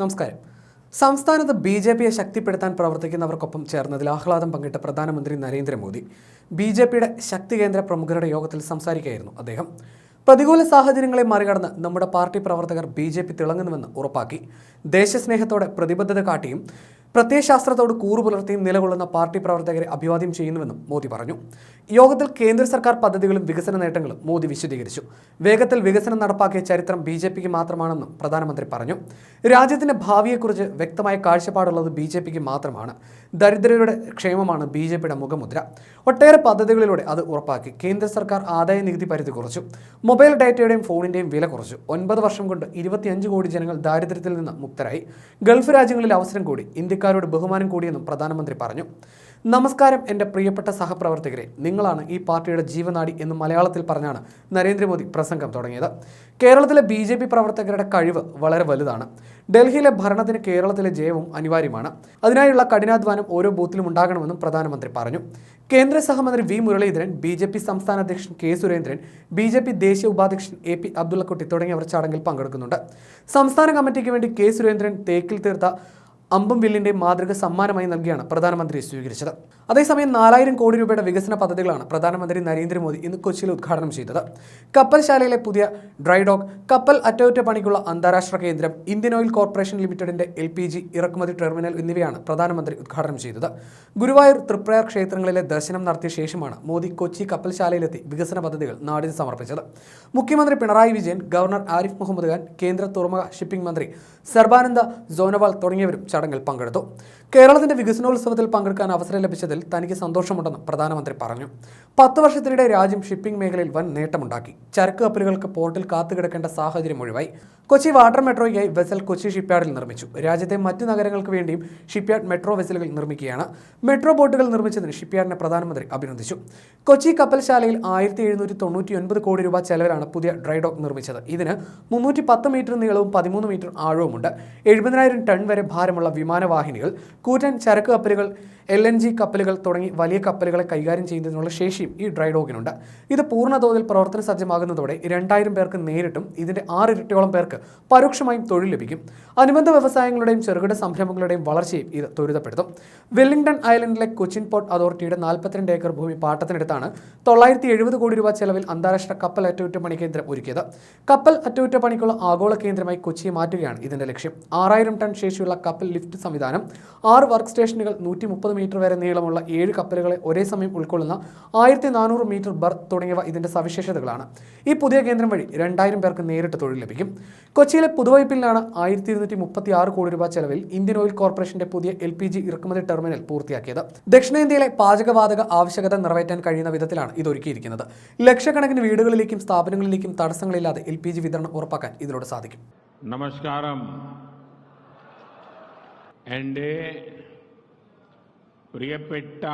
നമസ്കാരം. സംസ്ഥാനത്ത് B J പിയെ ശക്തിപ്പെടുത്താൻ പ്രവർത്തിക്കുന്നവർക്കൊപ്പം ചേർന്നതിൽ ആഹ്ലാദം പങ്കിട്ട പ്രധാനമന്ത്രി നരേന്ദ്രമോദി. ബി ജെ പിയുടെ ശക്തി കേന്ദ്ര പ്രമുഖരുടെ യോഗത്തിൽ സംസാരിക്കുകയായിരുന്നു അദ്ദേഹം. പ്രതികൂല സാഹചര്യങ്ങളെ മറികടന്ന് നമ്മുടെ പാർട്ടി പ്രവർത്തകർ ബി ജെ പി തിളങ്ങുന്നുവെന്ന് ഉറപ്പാക്കി. ദേശസ്നേഹത്തോടെ പ്രതിബദ്ധത കാട്ടിയും പ്രത്യയശാസ്ത്രത്തോട് കൂറു പുലർത്തിയും നിലകൊള്ളുന്ന പാർട്ടി പ്രവർത്തകരെ അഭിവാദ്യം ചെയ്യുന്നുവെന്നും മോദി പറഞ്ഞു. യോഗത്തിൽ കേന്ദ്ര സർക്കാർ പദ്ധതികളും വികസന നേട്ടങ്ങളും മോദി വിശദീകരിച്ചു. വേഗത്തിൽ വികസനം നടപ്പാക്കിയ ചരിത്രം ബി ജെ പിക്ക് മാത്രമാണെന്നും പ്രധാനമന്ത്രി പറഞ്ഞു. രാജ്യത്തിന്റെ ഭാവിയെക്കുറിച്ച് വ്യക്തമായ കാഴ്ചപ്പാടുള്ളത് ബി ജെ പിക്ക് മാത്രമാണ്. ദരിദ്രരുടെ ക്ഷേമമാണ് ബി ജെ പിയുടെ മുഖമുദ്ര. ഒട്ടേറെ പദ്ധതികളിലൂടെ അത് ഉറപ്പാക്കി. കേന്ദ്ര സർക്കാർ ആദായ നികുതി പരിധി കുറച്ചു. മൊബൈൽ ഡാറ്റയുടെയും ഫോണിന്റെയും വില കുറച്ചു. ഒൻപത് വർഷം കൊണ്ട് ഇരുപത്തിയഞ്ച് കോടി ജനങ്ങൾ ദാരിദ്ര്യത്തിൽ നിന്ന് മുക്തരായി. ഗൾഫ് രാജ്യങ്ങളിൽ അവസരം കൂടി. ഇന്ത്യക്കാരോട് ബഹുമാനം കൂടിയെന്നും പ്രധാനമന്ത്രി പറഞ്ഞു. നമസ്കാരം എന്റെ പ്രിയപ്പെട്ട സഹപ്രവർത്തകരെ. നിങ്ങളാണ് ഈ പാർട്ടിയുടെ ജീവനാടി എന്ന് മലയാളത്തിൽ പറഞ്ഞാണ് നരേന്ദ്രമോദി പ്രസംഗം തുടങ്ങിയത്. കേരളത്തിലെ ബി ജെ പി പ്രവർത്തകരുടെ കഴിവ് വളരെ വലുതാണ്. ഡൽഹിയിലെ ഭരണത്തിന് കേരളത്തിലെ ജയവും അനിവാര്യമാണ്. അതിനായുള്ള കഠിനാധ്വാനം ഓരോ ബൂത്തിലും ഉണ്ടാകണമെന്നും പ്രധാനമന്ത്രി പറഞ്ഞു. കേന്ദ്ര സഹമന്ത്രി V Muraleedharan B J P സംസ്ഥാന അധ്യക്ഷൻ K Surendran B J P ദേശീയ ഉപാധ്യക്ഷൻ എ പി അബ്ദുള്ളക്കുട്ടി തുടങ്ങിയവർ ചടങ്ങിൽ പങ്കെടുക്കുന്നുണ്ട്. സംസ്ഥാന കമ്മിറ്റിക്ക് വേണ്ടി കെ സുരേന്ദ്രൻ തേക്കിൽ തീർത്ത അമ്പം ബില്ലിന്റെ മാതൃക സമ്മാനമായി നൽകിയാണ് പ്രധാനമന്ത്രി സ്വീകരിച്ചത്. അതേസമയം നാലായിരം കോടി രൂപയുടെ വികസന പദ്ധതികളാണ് പ്രധാനമന്ത്രി നരേന്ദ്രമോദി ഇന്ന് കൊച്ചിയിൽ ഉദ്ഘാടനം ചെയ്തത്. കപ്പൽശാലയിലെ പുതിയ ഡ്രൈ ഡോക്ക് കപ്പൽ അറ്റകുറ്റപ്പണിക്കുള്ള അന്താരാഷ്ട്ര കേന്ദ്രം ഇന്ത്യൻ ഓയിൽ കോർപ്പറേഷൻ ലിമിറ്റഡിന്റെ എൽ പി ജി ഇറക്കുമതി ടെർമിനൽ എന്നിവയാണ് പ്രധാനമന്ത്രി ഉദ്ഘാടനം ചെയ്തത്. ഗുരുവായൂർ തൃപ്രയർ ക്ഷേത്രങ്ങളിലെ ദർശനം നടത്തിയ ശേഷമാണ് മോദി കൊച്ചി കപ്പൽശാലയിലെത്തി വികസന പദ്ധതികൾ നാടിന് സമർപ്പിച്ചത്. മുഖ്യമന്ത്രി പിണറായി വിജയൻ ഗവർണർ ആരിഫ് മുഹമ്മദ് ഖാൻ കേന്ദ്ര തുറമുഖ ഷിപ്പിംഗ് മന്ത്രി സർബാനന്ദ സോനോവാൾ തുടങ്ങിയവരും ചടങ്ങിൽ പങ്കെടുത്തു. കേരളത്തിന്റെ വികസനോത്സവത്തിൽ പങ്കെടുക്കാൻ അവസരം ലഭിച്ചതിൽ തനിക്ക് സന്തോഷമുണ്ടെന്ന് പ്രധാനമന്ത്രി പറഞ്ഞു. പത്ത് വർഷത്തിനിടെ രാജ്യം ഷിപ്പിംഗ് മേഖലയിൽ വൻ നേട്ടമുണ്ടാക്കി. ചരക്ക് കപ്പലുകൾക്ക് പോർട്ടിൽ കാത്തുകിടക്കേണ്ട സാഹചര്യം ഒഴിവായി. കൊച്ചി വാട്ടർ മെട്രോയ്ക്കായി വെസൽ കൊച്ചി ഷിപ്പ്യാർഡിൽ നിർമ്മിച്ചു. രാജ്യത്തെ മറ്റ് നഗരങ്ങൾക്ക് വേണ്ടിയും ഷിപ്പ്യാർഡ് മെട്രോ വെസലുകൾ നിർമ്മിക്കുകയാണ്. മെട്രോ ബോട്ടുകൾ നിർമ്മിച്ചതിന് ഷിപ്പ്യാർഡിനെ പ്രധാനമന്ത്രി അഭിനന്ദിച്ചു. കൊച്ചി കപ്പൽശാലയിൽ ആയിരത്തി എഴുന്നൂറ്റി തൊണ്ണൂറ്റി ഒൻപത് കോടി രൂപ ചെലവിലാണ് പുതിയ ഡ്രൈ ഡോക്ക് നിർമ്മിച്ചത്. ഇതിന് മുന്നൂറ്റി പത്ത് മീറ്റർ നീളവും പതിമൂന്ന് മീറ്റർ ആഴവുമുണ്ട്. എഴുപതിനായിരം ടൺ വരെ ഭാരമുള്ള വിമാനവാഹിനികൾ കൂറ്റൻ ചരക്ക് കപ്പലുകൾ എൽ എൻ ജി കപ്പലുകൾ തുടങ്ങി വലിയ കപ്പലുകളെ കൈകാര്യം ചെയ്യുന്നതിനുള്ള ശേഷിയും ഈ ഡ്രൈ ഡോക്കിനുണ്ട്. ഇത് പൂർണതോതിൽ പ്രവർത്തന സജ്ജമാകുന്നതോടെ രണ്ടായിരം പേർക്ക് നേരിട്ടും ഇതിന്റെ ആറിരട്ടിയോളം പേർക്ക് പരോക്ഷമായും തൊഴിൽ ലഭിക്കും. അനുബന്ധ വ്യവസായങ്ങളുടെയും ചെറുകിട സംരംഭങ്ങളുടെയും വളർച്ചയും ഇത് ത്വരിതപ്പെടുത്തും. വെല്ലിംഗ്ടൺ ഐലൻഡിലെ കൊച്ചിൻ പോർട്ട് അതോറിറ്റിയുടെ നാൽപ്പത്തിരണ്ട് ഏക്കർ ഭൂമി പാട്ടത്തിനെടുത്താണ് തൊള്ളായിരത്തി എഴുപത് കോടി രൂപ ചെലവിൽ അന്താരാഷ്ട്ര കപ്പൽ അറ്റകുറ്റപ്പണി കേന്ദ്രം ഒരുക്കിയത്. കപ്പൽ അറ്റകുറ്റപ്പണിക്കുള്ള ആഗോള കേന്ദ്രമായി കൊച്ചിയെ മാറ്റുകയാണ് ഇതിന്റെ ലക്ഷ്യം. ആറായിരം ടൺ ശേഷിയുള്ള കപ്പൽ ലിഫ്റ്റ് സംവിധാനം ആറ് വർക്ക് സ്റ്റേഷനുകൾ നൂറ്റി മുപ്പത് മീറ്റർ വരെ നീളമുള്ള ഏഴ് കപ്പലുകളെ ഒരേ സമയം ഉൾക്കൊള്ളുന്ന ആയിരത്തി നാനൂറ് മീറ്റർ ബർത്ത് തുടങ്ങിയവ ഇതിന്റെ സവിശേഷതകളാണ്. ഈ പുതിയ കേന്ദ്രം വഴി രണ്ടായിരം പേർക്ക് നേരിട്ട് തൊഴിൽ ലഭിക്കും. കൊച്ചിയിലെ പുതുവൈപ്പിലാണ് ആയിരത്തി ഇരുന്നൂറ്റി മുപ്പത്തി ആറ് കോടി രൂപ ചെലവിൽ ഇന്ത്യൻ ഓയിൽ കോർപ്പറേഷന്റെ പുതിയ എൽ പി ജി ഇറക്കുമതി ടെർമിനൽ പൂർത്തിയാക്കിയത്. ദക്ഷിണേന്ത്യയിലെ പാചകവാതക ആവശ്യകത നിറവേറ്റാൻ കഴിയുന്ന വിധത്തിലാണ് ഇത് ഒരുക്കിയിരിക്കുന്നത് ലക്ഷക്കണക്കിന് വീടുകളിലേക്കും സ്ഥാപനങ്ങളിലേക്കും തടസ്സങ്ങളില്ലാതെ എൽ പി ജി വിതരണം ഉറപ്പാക്കാൻ ഇതിലൂടെ സാധിക്കും. നമസ്കാരം. എന്റെ പ്രിയപ്പെട്ട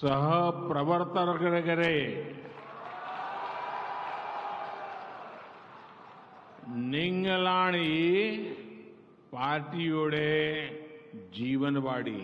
സഹപ്രവർത്തകരെ നിങ്ങളാണ് ഈ പാർട്ടിയുടെ ജീവനവാടി